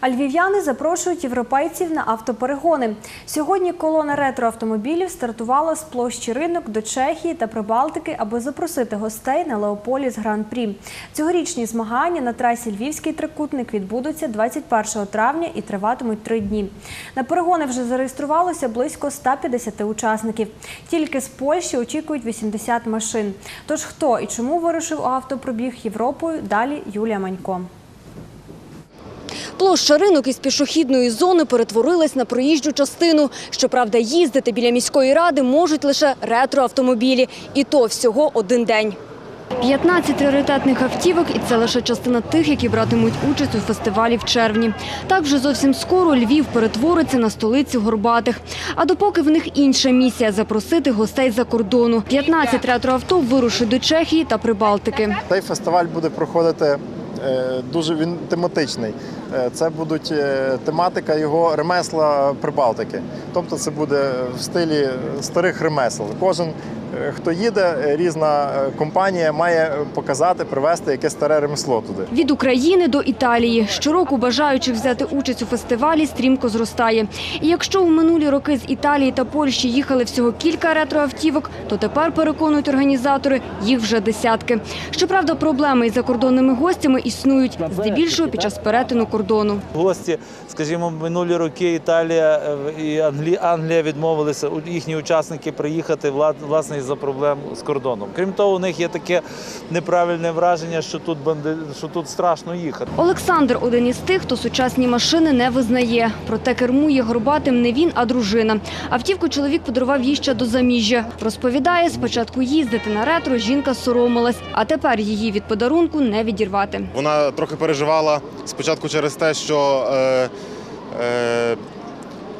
А львів'яни запрошують європейців на автоперегони. Сьогодні колона ретроавтомобілів стартувала з площі ринок до Чехії та Прибалтики, аби запросити гостей на Леополіс Гран-прі. Цьогорічні змагання на трасі Львівський трикутник відбудуться 21 травня і триватимуть три дні. На перегони вже зареєструвалося близько 150 учасників. Тільки з Польщі очікують 80 машин. Тож хто і чому вирушив у автопробіг Європою? Далі Юлія Манько. Площа ринок із пішохідної зони перетворилась на проїжджу частину. Щоправда, їздити біля міської ради можуть лише ретроавтомобілі. І то всього один день. 15 раритетних автівок – і це лише частина тих, які братимуть участь у фестивалі в червні. Так вже зовсім скоро Львів перетвориться на столицю горбатих. А допоки в них інша місія – запросити гостей за кордону. 15 ретроавто вирушить до Чехії та Прибалтики. Цей фестиваль буде проходити дуже він тематичний. Е, Це будуть е, тематика його ремесла Прибалтики. Тобто це буде в стилі старих ремесел. Кожен, е, хто їде, е, різна е, компанія має показати, привезти якесь старе ремесло туди. Від України до Італії. Щороку бажаючих взяти участь у фестивалі стрімко зростає. І якщо у минулі роки з Італії та Польщі їхали всього кілька ретроавтівок, то тепер, переконують організатори, їх вже десятки. Щоправда, проблеми із закордонними гостями існують, здебільшого під час перетину кордону. Гості, скажімо, минулі роки Італія е, і Англі- Англія відмовилися у- їхні учасники приїхати власне із-за проблем з кордоном. Крім того, у них є таке неправильне враження, що тут банди... що тут страшно їхати. Олександр – один із тих, хто сучасні машини не визнає. Проте кермує горбатим не він, а дружина. Автівку чоловік подарував їй ще до заміжжя. Розповідає, спочатку їздити на ретро жінка соромилась, а тепер її від подарунку не відірвати. Вона трохи переживала спочатку через те, що е, е,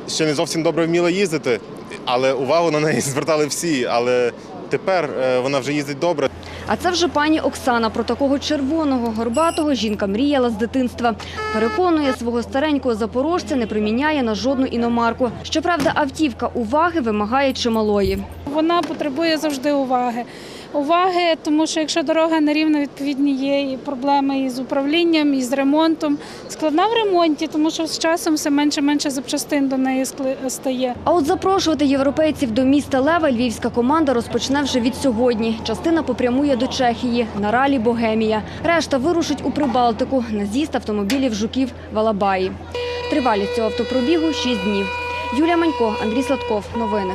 ще не зовсім добре вміла їздити, але увагу на неї звертали всі. Але тепер е, вона вже їздить добре. А це вже пані Оксана. Про такого червоного горбатого жінка мріяла з дитинства. Переконує, свого старенького запорожця не приміняє на жодну іномарку. Щоправда, автівка уваги вимагає чималої. Вона потребує завжди уваги. Уваги, тому що якщо дорога нерівна, відповідні є і проблеми із управлінням, і з ремонтом. Складна в ремонті, тому що з часом все менше менше запчастин до неї стає. А от запрошувати європейців до міста Лева львівська команда розпочне вже від сьогодні. Частина попрямує до Чехії на ралі Богемія. Решта вирушить у Прибалтику на з'їзд автомобілів жуків в Алабаї. Тривалість цього автопробігу – 6 днів. Юлія Манько, Андрій Сладков. Новини.